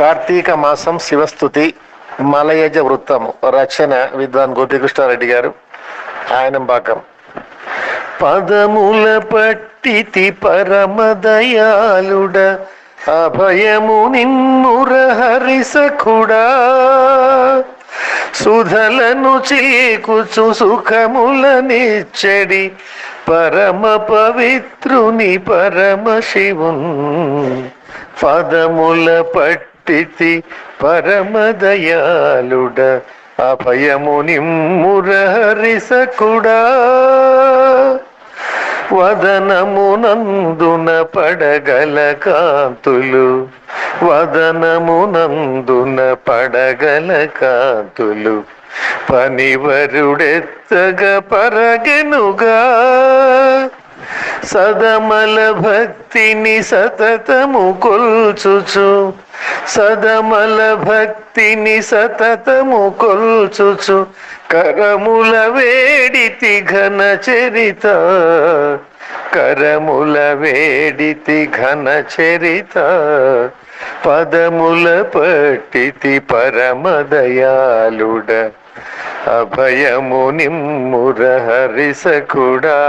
కార్తీక మాసం శివస్థుతి మలయజ వృత్తము రచన విద్వాన్ గోపికృష్ణారెడ్డి గారు. ఆయన భాగం. పదముల పట్టితి పరమదయాలుడ అభయము నిన్నుర హరిసఖుడా సుధలను చీకుచు సుఖములనిచ్చడి పరమ పవిత్రుని పరమ శివున్. పదముల పట్టి పరమదయాలుడ అభయము నిమ్ముర హరిసకుడా వదనమునందున పడగల కాంతులు వదనమునందున పడగల కాంతులు పనివరుడెత్తగ పరగెనుగా. సదమల భక్తిని సతతము కొల్చుచు సదమల భక్తిని సతతము కొల్చుచు కరముల వేడితి ఘన చరిత. కరముల వేడితి ఘన చరిత పదముల పట్టితి పరమదయాలుడ అభయము నిమ్ముర హరిసకుడా.